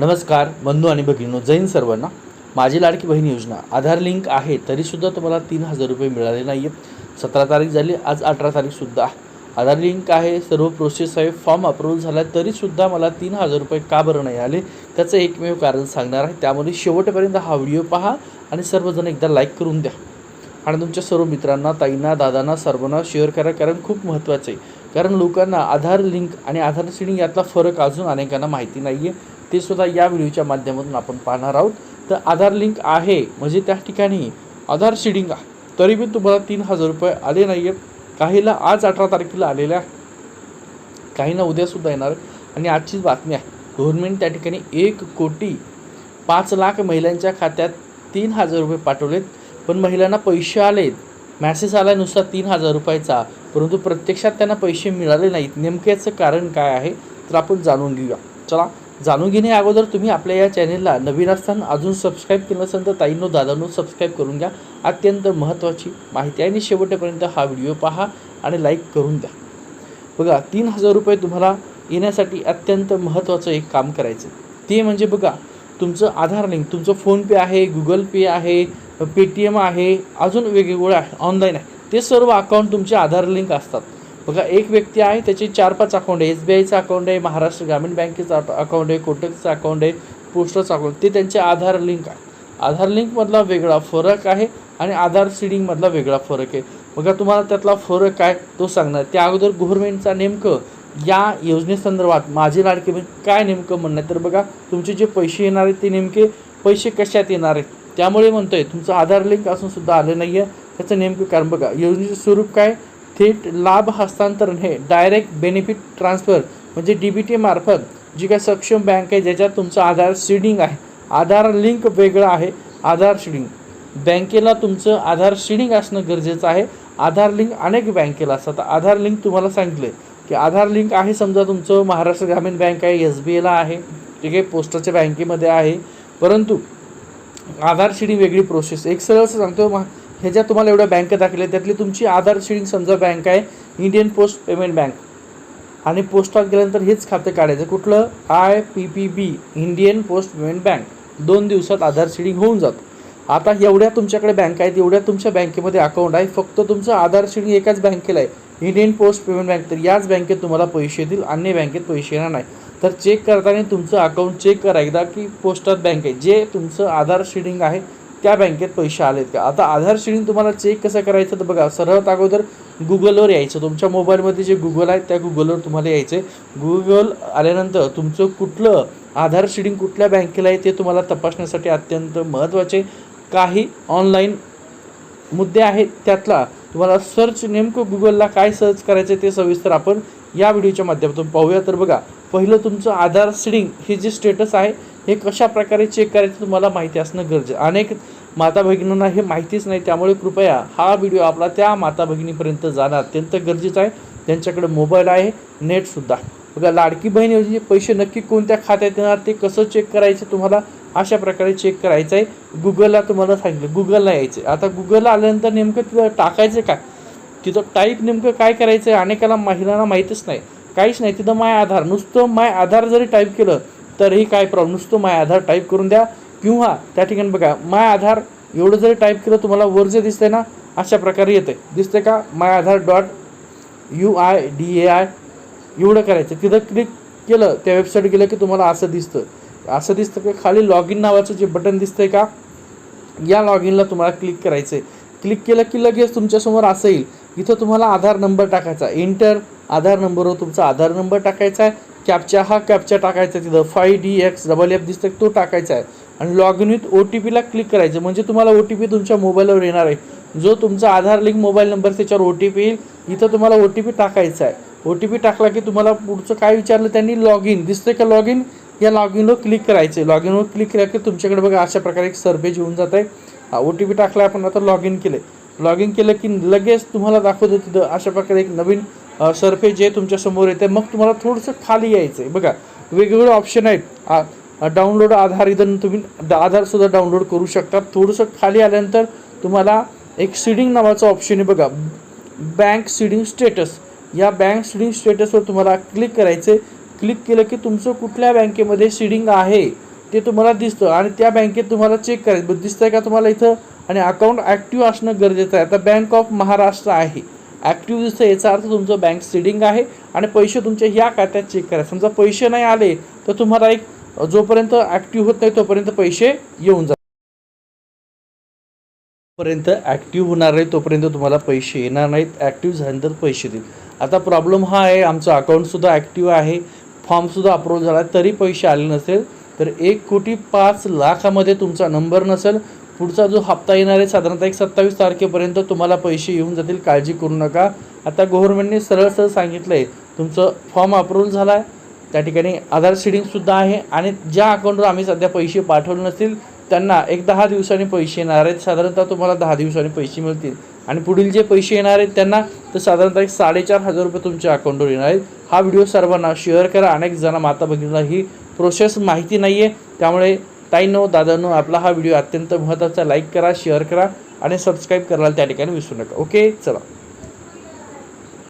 नमस्कार बंधू आणि भगिनी जैन सर्वांना माझी लाडकी बहीण योजना आधार लिंक आहे तरीसुद्धा तुम्हाला तीन हजार रुपये मिळाले नाही आहेत सतरा तारीख झाली आज अठरा तारीखसुद्धा आधार लिंक आहे सर्व प्रोसेस आहे फॉर्म अप्रूव्ह झाला तरीसुद्धा मला तीन हजार रुपये का बरं नाही आले त्याचं एकमेव कारण सांगणार आहे. त्यामुळे शेवटपर्यंत हा व्हिडिओ पहा आणि सर्वजण एकदा लाईक करून द्या. आणि तुमच्या सर्व मित्रांना ताईंना दादांना सर्वांना शेअर करा कारण खूप महत्त्वाचं आहे. कारण लोकांना आधार लिंक आणि आधार सिडिंग यातला फरक अजून अनेकांना माहिती नाही आहे ते सुद्धा या व्हिडिओच्या माध्यमातून आपण पाहणार आहोत. तर आधार लिंक आहे म्हणजे त्या ठिकाणी आधार शिडिंग आहे. तरी पण तुम्हाला तीन हजार रुपये आले नाही आहेत काहीला आज अठरा तारखेला आलेल्या काहींना उद्यासुद्धा येणार. आणि आजचीच बातमी आहे गव्हर्नमेंट त्या ठिकाणी एक कोटी पाच लाख महिलांच्या खात्यात तीन हजार रुपये पाठवलेत. पण महिलांना पैसे आलेत. मॅसेज आला नुसता तीन हजार रुपयाचा. परंतु प्रत्यक्षात त्यांना पैसे मिळाले नाहीत. नेमक्याचं कारण काय आहे तर आपण जाणून घेऊया. चला जाणून घेणे अगोदर तुम्ही आपल्या या चॅनेलला नवीन असताना अजून सबस्क्राईब केलं असेल तर ताईंनो दादांनो सबस्क्राईब करून घ्या. अत्यंत महत्त्वाची माहिती आहे आणि शेवटपर्यंत हा व्हिडिओ पहा आणि लाईक करून द्या बघा तीन हजार रुपये तुम्हाला येण्यासाठी अत्यंत महत्त्वाचं एक काम करायचं ते म्हणजे बघा तुमचं आधार लिंक तुमचं फोनपे आहे गुगल पे आहे पेटीएम आहे अजून वेगवेगळं आहे ऑनलाईन आहे. ते सर्व अकाउंट तुमचे आधार लिंक असतात. बघा एक व्यक्ती आहे त्याचे चार पाच अकाउंट आहे एस बी आयचं अकाउंट आहे महाराष्ट्र ग्रामीण बँकेचं अकाउंट आहे कोटकचं अकाउंट आहे पोस्टाचं अकाउंट ते त्यांचे आधार लिंक आहे. आधार लिंकमधला वेगळा फरक आहे आणि आधार सीडिंगमधला वेगळा फरक आहे. बघा तुम्हाला त्यातला फरक काय तो सांगणार. त्या अगोदर गव्हर्नमेंटचा नेमकं या योजनेसंदर्भात माझे लाडके बहीण काय नेमकं म्हणणं आहे तर बघा तुमचे जे पैसे येणार आहेत ते नेमके पैसे कशात येणार आहेत? त्यामुळे म्हणतोय तुमचं आधार लिंक असून सुद्धा आलं नाही आहे त्याचं नेमकं कारण बघा योजनेचं स्वरूप काय थेट लाभ हस्तांतरण हे डायरेक्ट बेनिफिट ट्रान्सफर म्हणजे डी बी टी मार्फत जी काय सक्षम बँक आहे ज्याच्यात तुमचं आधार सीडिंग आहे. आधार लिंक वेगळं आहे. आधार सीडिंग बँकेला तुमचं आधार सीडिंग असणं गरजेचं आहे. आधार लिंक अनेक बँकेला असतात. आधार लिंक तुम्हाला सांगितले की आधार लिंक आहे समजा तुमचं महाराष्ट्र ग्रामीण बँक आहे एस बी आयला आहे ठीक आहे पोस्टाच्या बँकेमध्ये आहे. परंतु आधार शिडिंग वेगळी प्रोसेस एक सरळ असं सांगतो मा- ह्याच्यात तुम्हाला एवढ्या बँक दाखवल्या त्यातली तुमची आधार शिडिंग समजा बँक आहे इंडियन पोस्ट पेमेंट बँक आणि पोस्टात गेल्यानंतर हेच खातं काढायचं. कुठलं? I P P B Indian post payment bank दोन दिवसात आधार शिडिंग होऊन जातं. आता एवढ्या तुमच्याकडे बँक आहेत एवढ्या तुमच्या बँकेमध्ये अकाउंट आहे फक्त तुमचं आधार शिडिंग एकाच बँकेला आहे. इंडियन पोस्ट पेमेंट बँक तर याच बँकेत तुम्हाला पैसे येतील अन्य बँकेत पैसे येणार नाही. तर चेक करताना तुमचं अकाउंट चेक करा एकदा की पोस्टात बँक आहे. जे तुमचं आधार शिडिंग आहे त्या बँकेत पैसे आलेत का? आता आधार श्रेणी तुम्हाला चेक कसं करायचं तर बघा सर्वात अगोदर गुगलवर यायचं. तुमच्या मोबाईलमध्ये जे गुगल आहे त्या गुगलवर तुम्हाला यायचं. आहे गुगल आल्यानंतर तुमचं कुठलं आधार शिडिंग कुठल्या बँकेला आहे ते तुम्हाला तपासण्यासाठी अत्यंत महत्त्वाचे काही ऑनलाईन मुद्दे आहेत. त्यातला तुम्हाला सर्च नेमकं गुगलला काय सर्च करायचं ते सविस्तर आपण या व्हिडिओच्या माध्यमातून पाहूया. तर बघा पहिलं तुमचं आधार सीडिंग हे जे स्टेटस आहे हे कशा प्रकारे चेक करायचं तुम्हाला माहिती असणं गरजेचं अनेक माता भगिनींना हे माहितीच नाही त्यामुळे कृपया हा व्हिडिओ आपला त्या माता भगिनीपर्यंत जाणं अत्यंत गरजेचं आहे. त्यांच्याकडे मोबाईल आहे नेटसुद्धा बघा लाडकी बहीण योजनेचे पैसे नक्की कोणत्या खात्यात येणार ते कसं चेक करायचं तुम्हाला अशा प्रकारे चेक करायचं आहे. गुगलला तुम्हाला सांगितलं गुगलला यायचं आता गुगलला आल्यानंतर नेमकं तिथं टाकायचं काय? तिथं टाईप नेमकं काय करायचं आहे अनेकाला महिलांना माहीतच नाही. काहीच नाही तिथं माय आधार. नुसतं माय आधार जरी टाईप केलं तरीही काय प्रॉब्लेम नुसतं माय आधार टाईप करून द्या. किंवा त्या ठिकाणी बघा माय आधार एवढं जरी टाईप केलं तुम्हाला वर जे दिसतंय ना अशा प्रकारे येते दिसते का? My Aadhaar dot U I D A I एवढं करायचं. तिथं क्लिक केलं त्या वेबसाईट गेलं की तुम्हाला असं दिसतं. असं दिसतं की? खाली लॉग इन नावाचं जे बटन दिसतंय का? या लॉग इनला तुम्हाला क्लिक करायचं आहे क्लिक केलं की लगेच तुमच्यासमोर असं येईल. इथं तुम्हाला आधार नंबर टाकायचा इंटर आधार नंबरवर तुमचा आधार नंबर टाकायचा आहे. कॅपचा हा कॅपचा टाकायचा आहे तिथं. Five D X double F दिसतं तो टाकायचा आहे. आणि log in with O T पीला क्लिक करायचं म्हणजे तुम्हाला ओ टी पी तुमच्या मोबाईलवर येणार आहे. जो तुमचा आधार लिंक मोबाईल नंबर त्याच्यावर ओ टी पी येईल. इथं तुम्हाला ओ टी पी टाकायचा आहे. ओ टी पी टाकला की तुम्हाला पुढचं काय विचारलं त्यांनी लॉग इन दिसतंय का लॉग इन या लॉग इनवर क्लिक करायचं आहे लॉग इनवर क्लिक केलं की तुमच्याकडे बघा अशा प्रकारे एक सर्वेज होऊन जात आहे. ओ टी पी टाकला आपण आता लॉग इन केलं लॉग इन केलं की लगेच तुम्हाला दाखवतो तिथं अशा प्रकारे एक नवीन सर्फे जे तुमच्यासमोर येते मग तुम्हाला थोडंसं खाली यायचं आहे बघा वेगवेगळे ऑप्शन आहेत. डाउनलोड आधार इथं तुम्ही आधारसुद्धा डाउनलोड करू शकता. थोडंसं खाली आल्यानंतर तुम्हाला एक सीडिंग नावाचं ऑप्शन आहे बघा. बँक सीडिंग स्टेटस या बँक सीडिंग स्टेटसवर तुम्हाला क्लिक करायचं आहे क्लिक केलं की तुमचं कुठल्या बँकेमध्ये सीडिंग आहे ते तुम्हाला दिसतं. आणि त्या बँकेत तुम्हाला चेक करायचं. दिसतं आहे का तुम्हाला इथं? आणि अकाउंट ॲक्टिव्ह असणं गरजेचं आहे. आता बँक ऑफ महाराष्ट्र आहे. ॲक्टिव्ह दिसतं याचा अर्थ तुमचं बँक सिडिंग आहे आणि पैसे तुमच्या ह्या खात्यात चेक करा. समजा पैसे नाही आले तर तुम्हाला एक जोपर्यंत ॲक्टिव्ह होत नाही तोपर्यंत पैसे येऊन जातात. पर्यंत ॲक्टिव्ह होणार नाही तोपर्यंत तुम्हाला पैसे येणार नाहीत. ॲक्टिव्ह झाल्यानंतर पैसे देईल आता प्रॉब्लेम हा आहे आमचं अकाउंटसुद्धा ॲक्टिव्ह आहे. फॉर्मसुद्धा अप्रूव्ह झाला तरी पैसे आले नसेल तर एक कोटी पाच लाखामध्ये तुमचा नंबर नसेल पुढचा जो हप्ता येणार आहे साधारणतः एक सत्तावीस तारखेपर्यंत तुम्हाला पैसे येऊन जातील. काळजी करू नका. आता गव्हर्नमेंटने सरळ सरळ सांगितलं आहे तुमचं फॉर्म अप्रूव्हल झाला आहे त्या ठिकाणी आधार सीडिंगसुद्धा आहे आणि ज्या अकाउंटवर आम्ही सध्या पैसे पाठवले नसतील त्यांना एक दहा दिवसांनी पैसे येणार आहेत. साधारणतः तुम्हाला दहा दिवसांनी पैसे मिळतील. आणि पुढील जे पैसे येणार आहेत त्यांना तर साधारणतः एक साडेचार हजार रुपये तुमच्या अकाउंटवर येणार आहेत. हा व्हिडिओ सर्वांना शेअर करा. अनेक जण माता भगिनीला ही प्रोसेस माहिती नाही आहे त्यामुळे ताईनो दादानो आपला हा व्हिडिओ अत्यंत महत्त्वाचा. लाईक करा शेअर करा आणि सबस्क्राईब करायला त्या ठिकाणी विसरू नका. ओके? चला.